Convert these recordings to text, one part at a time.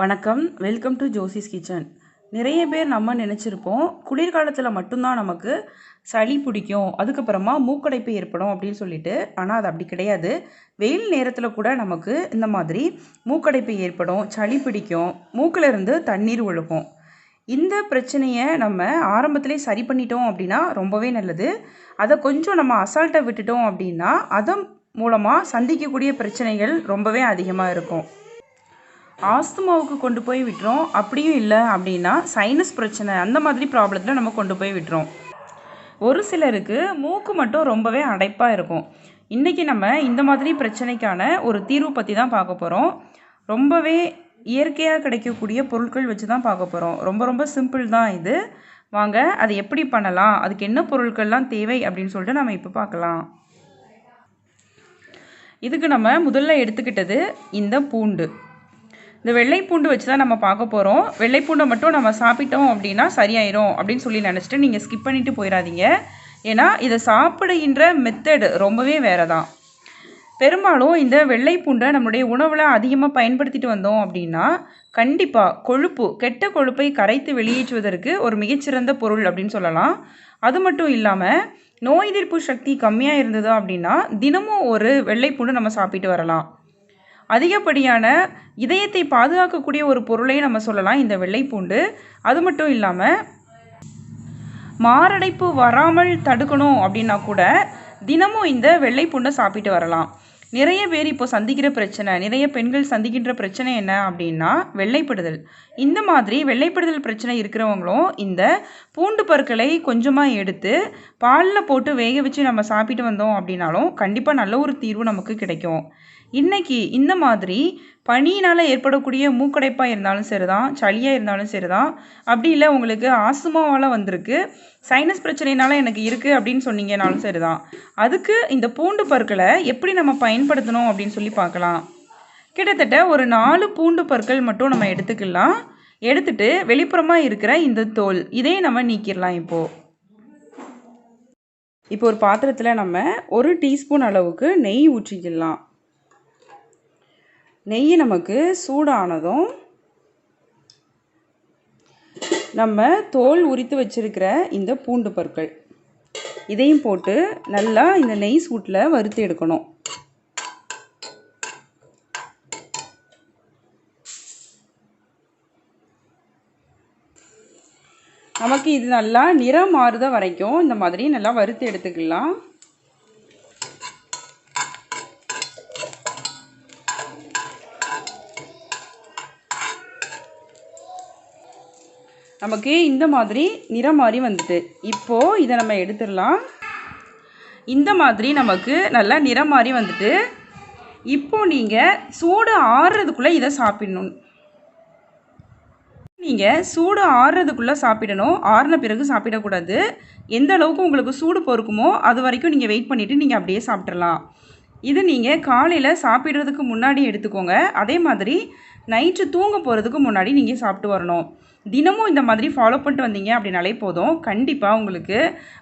வணக்கம். Welcome to Josie's kitchen நிறைய பேர் நம்ம நினச்சிருப்போம் குளிர்காலத்தில் மட்டும்தான் நமக்கு சளி பிடிக்கும் அதுக்கப்புறமா மூக்கடைப்பு ஏற்படும் அப்படின்னு சொல்லிட்டு ஆனால் அது அப்படி கிடையாது. வெயில் நேரத்தில் கூட நமக்கு இந்த மாதிரி மூக்கடைப்பு ஏற்படும் சளி பிடிக்கும் மூக்கில் இருந்து தண்ணீர் ஒழுகும். இந்த பிரச்சனையை நம்ம ஆரம்பத்திலே சரி பண்ணிட்டோம் அப்படின்னா ரொம்பவே நல்லது. அதை கொஞ்சம் நம்ம அசால்ட்டை விட்டுட்டோம் அப்படின்னா அதன் மூலமாக சந்திக்கக்கூடிய பிரச்சனைகள் ரொம்பவே அதிகமாக இருக்கும். ஆஸ்துமாவுக்கு கொண்டு போய் விட்டுறோம் அப்படியும் இல்லை அப்படின்னா சைனஸ் பிரச்சனை அந்த மாதிரி ப்ராப்ளத்தில் நம்ம கொண்டு போய் விட்டுறோம் ஒரு சிலருக்கு மூக்கு மட்டும் ரொம்பவே அடைப்பாக இருக்கும். இன்றைக்கி நம்ம இந்த மாதிரி பிரச்சனைக்கான ஒரு தீர்வு பற்றி தான் பார்க்க போகிறோம் ரொம்பவே இயற்கையாக கிடைக்கக்கூடிய பொருட்கள் வச்சு தான் பார்க்க போகிறோம் ரொம்ப ரொம்ப சிம்பிள் தான் இது. வாங்க அதை எப்படி பண்ணலாம்? அதுக்கு என்ன பொருட்கள்லாம் தேவை அப்படின்னு சொல்லிட்டு நம்ம இப்போ பார்க்கலாம். இதுக்கு நம்ம முதல்ல எடுத்துக்கிட்டது இந்த பூண்டு. இந்த வெள்ளை பூண்டு வச்சு தான் நம்ம பார்க்க போகிறோம் வெள்ளை பூண்டை மட்டும் நம்ம சாப்பிட்டோம் அப்படின்னா சரியாயிரும் அப்படின்னு சொல்லி நினச்சிட்டு நீங்கள் ஸ்கிப் பண்ணிவிட்டு போயிடாதீங்க. ஏன்னா இதை சாப்பிடுகின்ற மெத்தடு ரொம்பவே வேறு தான் பெரும்பாலும் இந்த வெள்ளை பூண்டை நம்மளுடைய உணவில் அதிகமாக பயன்படுத்திட்டு வந்தோம் அப்படின்னா கண்டிப்பாக கொழுப்பு கெட்ட கொழுப்பை கரைத்து வெளியேற்றுவதற்கு ஒரு மிகச்சிறந்த பொருள் அப்படின்னு சொல்லலாம். அது மட்டும் இல்லாமல் நோய் எதிர்ப்பு சக்தி கம்மியாக இருந்தது அப்படின்னா தினமும் ஒரு வெள்ளை பூண்டு நம்ம சாப்பிட்டு வரலாம். அதிகப்படியான இதயத்தை பாதுகாக்கக்கூடிய ஒரு பொருளையும் நம்ம சொல்லலாம் இந்த வெள்ளைப்பூண்டு. அது மட்டும் இல்லாமல் மாரடைப்பு வராமல் தடுக்கணும் அப்படின்னா கூட தினமும் இந்த வெள்ளைப்பூண்டை சாப்பிட்டு வரலாம். நிறைய பேர் இப்போ சந்திக்கிற பிரச்சனை நிறைய பெண்கள் சந்திக்கின்ற பிரச்சனை என்ன அப்படின்னா வெள்ளைப்படுதல். இந்த மாதிரி வெள்ளைப்படுதல் பிரச்சனை இருக்கிறவங்களும் இந்த பூண்டு பற்களை கொஞ்சமாக எடுத்து பாலில் போட்டு வேக வச்சு நம்ம சாப்பிட்டு வந்தோம் அப்படின்னாலும் கண்டிப்பாக நல்ல ஒரு தீர்வு நமக்கு கிடைக்கும். இன்றைக்கி இந்த மாதிரி பனியினால் ஏற்படக்கூடிய மூக்கடைப்பாக இருந்தாலும் சரி தான் சளியாக இருந்தாலும் சரி தான் அப்படி இல்லை உங்களுக்கு ஆசுமாவால் வந்திருக்கு. சைனஸ் பிரச்சனைனால எனக்கு இருக்குது அப்படின்னு சொன்னீங்கனாலும் சரி தான் அதுக்கு இந்த பூண்டு பற்களை எப்படி நம்ம பயன்படுத்தணும் அப்படின்னு சொல்லி பார்க்கலாம். கிட்டத்தட்ட ஒரு நாலு பூண்டு பற்கள் மட்டும் நம்ம எடுத்துக்கலாம். எடுத்துட்டு வெளிப்புறமாக இருக்கிற இந்த தோல் இதே நம்ம நீக்கிடலாம் இப்போது இப்போ ஒரு பாத்திரத்தில் நம்ம ஒரு டீஸ்பூன் அளவுக்கு நெய் ஊற்றிக்கலாம். நெய் நமக்கு சூடானதும் நம்ம தோல் உரித்து வச்சிருக்கிற இந்த பூண்டு பற்கள். இதையும் போட்டு நல்லா இந்த நெய் சூட்டில் வறுத்து எடுக்கணும். நமக்கு இது நல்லா நிறம் மாறுத வரைக்கும் இந்த மாதிரி நல்லா வறுத்து எடுத்துக்கலாம். நமக்கு இந்த மாதிரி நிறம் மாறி வந்துட்டு. இப்போது இதை நம்ம எடுத்துடலாம். இந்த மாதிரி நமக்கு நல்லா நிறம் மாறி வந்துட்டு. இப்போது நீங்கள் சூடு ஆறுறதுக்குள்ளே இதை சாப்பிடணும். நீங்கள் சூடு ஆறுறதுக்குள்ளே சாப்பிடணும். ஆறின பிறகு சாப்பிடக்கூடாது. எந்த அளவுக்கு உங்களுக்கு சூடு பொறுக்குமோ அது வரைக்கும் நீங்கள் வெயிட் பண்ணிவிட்டு நீங்கள் அப்படியே சாப்பிட்றலாம் இது நீங்கள் காலையில் சாப்பிட்றதுக்கு முன்னாடி எடுத்துக்கோங்க. அதே மாதிரி நைட்டு தூங்க போகிறதுக்கு முன்னாடி நீங்கள் சாப்பிட்டு வரணும். தினமும் இந்த மாதிரி ஃபாலோ பண்ணிட்டு வந்தீங்க அப்படின்னாலே போதும். கண்டிப்பாக உங்களுக்கு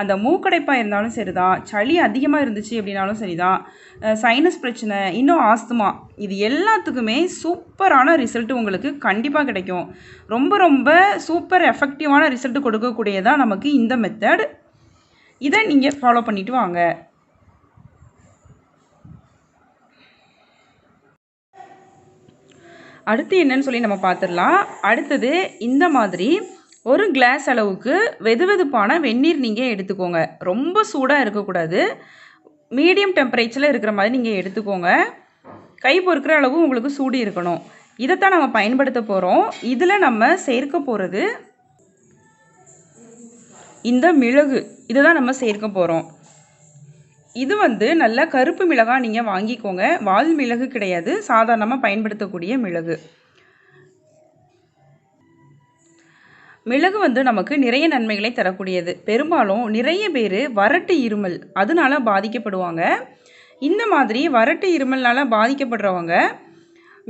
அந்த மூக்கடைப்பாக இருந்தாலும் சரி தான் சளி அதிகமாக இருந்துச்சு அப்படின்னாலும் சரி தான் சைனஸ் பிரச்சனை இன்னும் ஆஸ்துமா இது எல்லாத்துக்குமே சூப்பரான ரிசல்ட் உங்களுக்கு கண்டிப்பாக கிடைக்கும். ரொம்ப ரொம்ப சூப்பர் எஃபெக்டிவான ரிசல்ட் கொடுக்கக்கூடியதான் நமக்கு இந்த மெத்தட் இதை நீங்கள் ஃபாலோ பண்ணிவிட்டு வாங்க. அடுத்து என்னன்னு சொல்லி நம்ம பார்த்துடலாம். அடுத்தது இந்த மாதிரி ஒரு கிளாஸ் அளவுக்கு வெது வெதுப்பான வெந்நீர் நீங்கள் எடுத்துக்கோங்க. ரொம்ப சூடாக இருக்கக்கூடாது. மீடியம் டெம்பரேச்சரில் இருக்கிற மாதிரி நீங்கள் எடுத்துக்கோங்க. கை பொறுக்கிற அளவு உங்களுக்கு சூடு இருக்கணும். இதைத்தான் நம்ம பயன்படுத்த போகிறோம் இதில் நம்ம சேர்க்க போகிறது இந்த மிளகு. இதை தான் நம்ம சேர்க்க போகிறோம் இது வந்து நல்ல கருப்பு மிளகாய் நீங்கள் வாங்கிக்கோங்க. வால் மிளகு கிடையாது. சாதாரணமாக பயன்படுத்தக்கூடிய மிளகு. மிளகு வந்து நமக்கு நிறைய நன்மைகளை தரக்கூடியது. பெரும்பாலும் நிறைய பேர் வறட்டு இருமல் அதனால பாதிக்கப்படுவாங்க. இந்த மாதிரி வறட்டு இருமல்னால் பாதிக்கப்படுறவங்க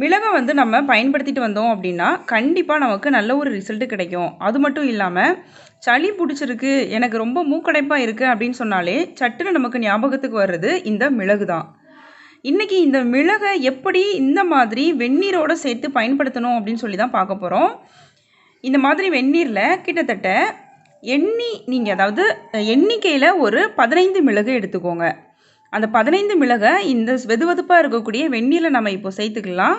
மிளகை வந்து நம்ம பயன்படுத்திட்டு வந்தோம் அப்படின்னா கண்டிப்பாக நமக்கு நல்ல ஒரு ரிசல்ட்டு கிடைக்கும். அது மட்டும் இல்லாமல் சளி பிடிச்சிருக்கு எனக்கு ரொம்ப மூக்கடைப்பாக இருக்குது அப்படின்னு சொன்னாலே சட்டுன்னு நமக்கு ஞாபகத்துக்கு வர்றது இந்த மிளகு தான். இன்றைக்கி இந்த மிளகை எப்படி இந்த மாதிரி வெந்நீரோடு சேர்த்து பயன்படுத்தணும் அப்படின்னு சொல்லி தான் பார்க்க போகிறோம் இந்த மாதிரி வெந்நீரில் கிட்டத்தட்ட எண்ணி நீங்கள் அதாவது எண்ணிக்கையில் ஒரு பதினைந்து மிளகு எடுத்துக்கோங்க. அந்த பதினைந்து மிளகை இந்த வெதுவெதுப்பாக இருக்கக்கூடிய வெந்நீரில் நம்ம இப்போ சேர்த்துக்கலாம்.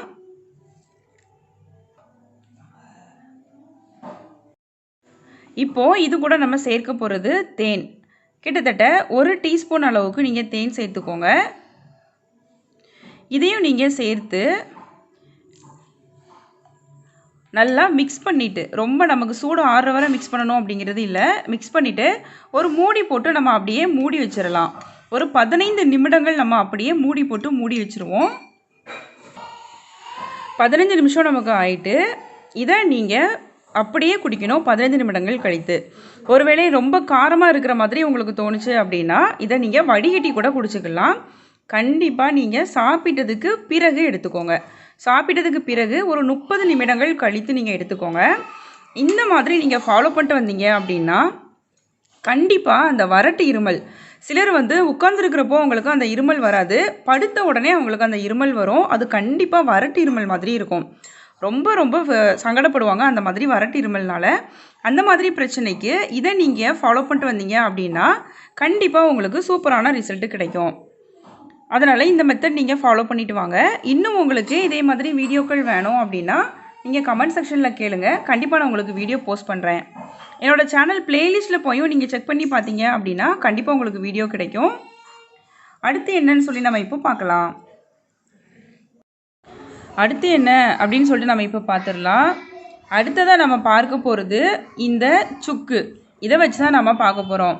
இப்போது இது கூட நம்ம சேர்க்க போகிறது தேன். கிட்டத்தட்ட ஒரு டீஸ்பூன் அளவுக்கு நீங்கள் தேன் சேர்த்துக்கோங்க. இதையும் நீங்கள் சேர்த்து நல்லா மிக்ஸ் பண்ணிவிட்டு ரொம்ப நமக்கு சூடு ஆறுற வரை மிக்ஸ் பண்ணணும் அப்படிங்கிறது இல்லை. மிக்ஸ் பண்ணிவிட்டு ஒரு மூடி போட்டு நம்ம அப்படியே மூடி வச்சிடலாம் ஒரு பதினைந்து நிமிடங்கள் நம்ம அப்படியே மூடி போட்டு மூடி வச்சுருவோம். பதினஞ்சு நிமிஷம் நமக்கு ஆயிட்டு இதை நீங்கள் அப்படியே குடிக்கணும் பதினைஞ்சு நிமிடங்கள் கழித்து. ஒருவேளை ரொம்ப காரமாக இருக்கிற மாதிரி உங்களுக்கு தோணுச்சு அப்படின்னா இதை நீங்கள் வடிகட்டி கூட குடிச்சிக்கலாம். கண்டிப்பாக நீங்கள் சாப்பிட்டதுக்கு பிறகு எடுத்துக்கோங்க. சாப்பிட்டதுக்கு பிறகு ஒரு முப்பது நிமிடங்கள் கழித்து நீங்கள் எடுத்துக்கோங்க. இந்த மாதிரி நீங்கள் ஃபாலோ பண்ணிட்டு வந்தீங்க அப்படின்னா கண்டிப்பாக அந்த வறட்டு இருமல் சிலர் வந்து உட்காந்துருக்கிறப்போ அவங்களுக்கு அந்த இருமல் வராது. படுத்த உடனே அவங்களுக்கு அந்த இருமல் வரும். அது கண்டிப்பாக வறட்டு இருமல் மாதிரி இருக்கும். ரொம்ப ரொம்ப சங்கடப்படுவாங்க அந்த மாதிரி வறட்டு இருமல்னால. அந்த மாதிரி பிரச்சனைக்கு இதை நீங்கள் ஃபாலோ பண்ணிட்டு வந்தீங்க அப்படின்னா கண்டிப்பாக உங்களுக்கு சூப்பரான ரிசல்ட்டு கிடைக்கும். அதனால் இந்த மெத்தட் நீங்கள் ஃபாலோ பண்ணிவிட்டு வாங்க. இன்னும் உங்களுக்கு இதே மாதிரி வீடியோக்கள் வேணும் அப்படின்னா நீங்கள் கமெண்ட் செக்ஷனில் கேளுங்க. கண்டிப்பாக நான் உங்களுக்கு வீடியோ போஸ்ட் பண்ணுறேன் என்னோடய சேனல் பிளேலிஸ்ட்டில் போயும் நீங்கள் செக் பண்ணி பார்த்தீங்க அப்படின்னா கண்டிப்பாக உங்களுக்கு வீடியோ கிடைக்கும். அடுத்து என்னன்னு சொல்லி நம்ம இப்போ பார்க்கலாம். அடுத்து என்ன அப்படின்னு சொல்லிட்டு நம்ம இப்போ பார்த்துடலாம். அடுத்ததாக நம்ம பார்க்க போகிறது இந்த சுக்கு. இதை வச்சு தான் நம்ம பார்க்க போகிறோம்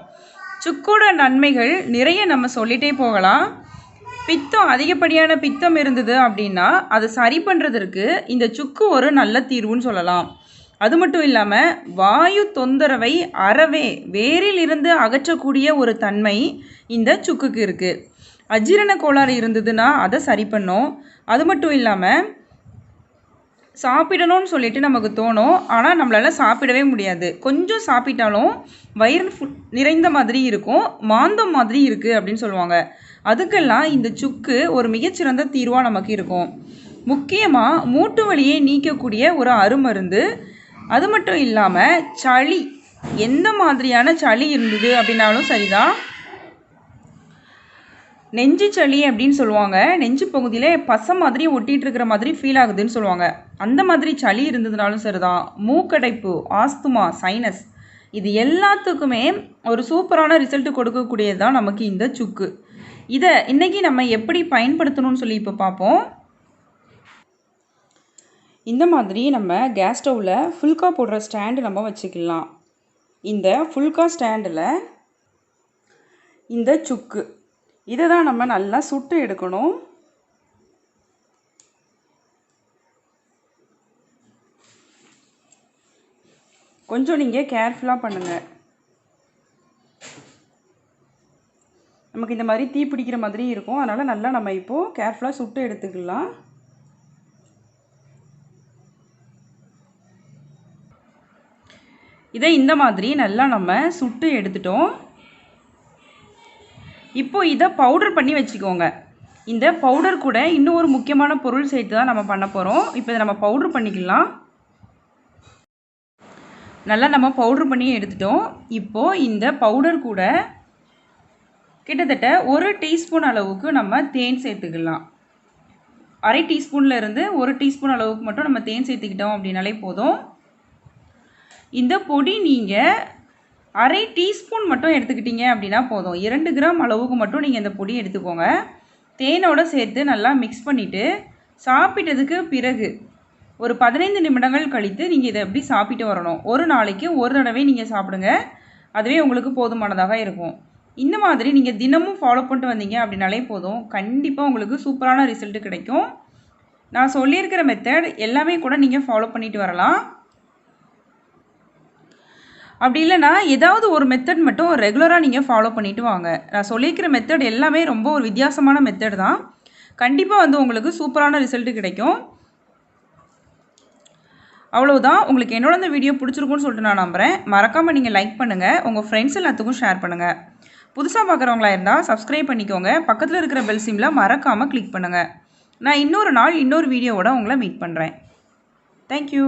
சுக்கோட நன்மைகள் நிறைய நம்ம சொல்லிகிட்டே போகலாம். பித்தம் அதிகப்படியான பித்தம் இருந்தது அப்படின்னா அதை சரி பண்ணுறதற்கு இந்த சுக்கு ஒரு நல்ல தீர்வுன்னு சொல்லலாம். அது மட்டும் இல்லாமல் வாயு தொந்தரவை அறவே வேரில் இருந்து அகற்றக்கூடிய ஒரு தன்மை இந்த சுக்குக்கு இருக்குது அஜீரண கோளாறு இருந்ததுன்னா அதை சரி பண்ணும். அது மட்டும் இல்லாமல் சாப்பிடணும்னு சொல்லிட்டு நமக்கு தோணும். ஆனால் நம்மளால் சாப்பிடவே முடியாது. கொஞ்சம் சாப்பிட்டாலும் வயிறு நிறைந்த மாதிரி இருக்கும். மாந்தம் மாதிரி இருக்குது அப்படின்னு சொல்லுவாங்க. அதுக்கெல்லாம் இந்த சுக்கு ஒரு மிகச்சிறந்த தீர்வாக நமக்கு இருக்கும். முக்கியமாக மூட்டு வலியை நீக்கக்கூடிய ஒரு அருமருந்து. அது மட்டும் இல்லாமல் சளி. எந்த மாதிரியான சளி இருந்தது அப்படின்னாலும் சரிதான். நெஞ்சு சளி அப்படின்னு சொல்லுவாங்க. நெஞ்சு பகுதியில் பசை மாதிரி ஒட்டிகிட்டு இருக்கிற மாதிரி ஃபீல் ஆகுதுன்னு சொல்லுவாங்க. அந்த மாதிரி சளி இருந்ததுனாலும் சரிதான். மூக்கடைப்பு ஆஸ்துமா சைனஸ் இது எல்லாத்துக்குமே ஒரு சூப்பரான ரிசல்ட் கொடுக்கக்கூடியது தான் நமக்கு இந்த சுக்கு. இதை இன்றைக்கி நம்ம எப்படி பயன்படுத்தணும்னு சொல்லி இப்போ பார்ப்போம் இந்த மாதிரி நம்ம கேஸ் ஸ்டவ்வில் ஃபுல்கா போடுற ஸ்டாண்டு நம்ம வச்சுக்கலாம். இந்த ஃபுல்கா ஸ்டாண்டில் இந்த சுக்கு. இதை தான் நம்ம நல்லா சுட்டு எடுக்கணும். கொஞ்சம் நீங்கள் கேர்ஃபுல்லாக பண்ணுங்கள் நமக்கு இந்த மாதிரி தீ பிடிக்கிற மாதிரி இருக்கும். அதனால் நல்லா நம்ம இப்போது கேர்ஃபுல்லாக சுட்டு எடுத்துக்கலாம். இதை இந்த மாதிரி நல்லா நம்ம சுட்டு எடுத்துட்டோம். இப்போ இதை பவுடர் பண்ணி வச்சுக்கோங்க. இந்த பவுடர் கூட இன்னும் ஒரு முக்கியமான பொருள் சேர்த்து தான் நம்ம பண்ண போகிறோம் இப்போ இதை நம்ம பவுட்ரு பண்ணிக்கலாம். நல்லா நம்ம பவுட்ரு பண்ணி எடுத்துட்டோம். இப்போது இந்த பவுடர் கூட கிட்டத்தட்ட ஒரு டீஸ்பூன் அளவுக்கு நம்ம தேன் சேர்த்துக்கலாம். அரை டீஸ்பூனில் இருந்து ஒரு டீஸ்பூன் அளவுக்கு மட்டும் நம்ம தேன் சேர்த்துக்கிட்டோம் அப்படின்னாலே போதும். இந்த பொடி நீங்கள் அரை டீஸ்பூன் மட்டும் எடுத்துக்கிட்டீங்க அப்படின்னா போதும். இரண்டு கிராம் அளவுக்கு மட்டும் நீங்கள் இந்த பொடி எடுத்துக்கோங்க. தேனோடு சேர்த்து நல்லா மிக்ஸ் பண்ணிவிட்டு சாப்பிட்டதுக்கு பிறகு ஒரு பதினைந்து நிமிடங்கள் கழித்து நீங்கள் இதை எப்படி சாப்பிட்டு வரணும்? ஒரு நாளைக்கு ஒரு தடவை நீங்கள் சாப்பிடுங்க. அதுவே உங்களுக்கு போதுமானதாக இருக்கும். இந்த மாதிரி நீங்கள் தினமும் ஃபாலோ பண்ணிட்டு வந்தீங்க அப்படின்னாலே போதும். கண்டிப்பாக உங்களுக்கு சூப்பரான ரிசல்ட்டு கிடைக்கும். நான் சொல்லியிருக்கிற மெத்தட் எல்லாமே கூட நீங்கள் ஃபாலோ பண்ணிட்டு வரலாம். அப்படி இல்லைனா ஏதாவது ஒரு மெத்தட் மட்டும் ரெகுலராக நீங்கள் ஃபாலோ பண்ணிவிட்டு வாங்க. நான் சொல்லியிருக்கிற மெத்தட் எல்லாமே ரொம்ப ஒரு வித்தியாசமான மெத்தட் தான். கண்டிப்பாக வந்து உங்களுக்கு சூப்பரான ரிசல்ட்டு கிடைக்கும். அவ்வளோதான் உங்களுக்கு என்னோட இந்த வீடியோ பிடிச்சிருக்குன்னு சொல்லிட்டு நான் நம்புகிறேன் மறக்காமல் நீங்கள் லைக் பண்ணுங்கள் உங்கள் ஃப்ரெண்ட்ஸ் எல்லாத்துக்கும் ஷேர் பண்ணுங்கள் புதுசாக பார்க்குறவங்களா இருந்தால் சப்ஸ்கிரைப் பண்ணிக்கோங்க. பக்கத்தில் இருக்கிற பெல் சிம்மில் மறக்காமல் கிளிக் பண்ணுங்கள் நான் இன்னொரு நாள் இன்னொரு வீடியோவோட உங்களை மீட் பண்ணுறேன் தேங்க்யூ